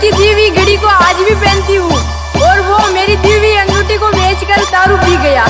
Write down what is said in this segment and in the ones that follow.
की दीवी घड़ी को आज भी पहनती हूँ और वो मेरी दीवी अंगूठी को बेचकर दारू पी गया।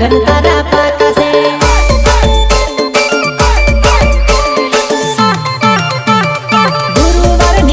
घनतारा पाकासे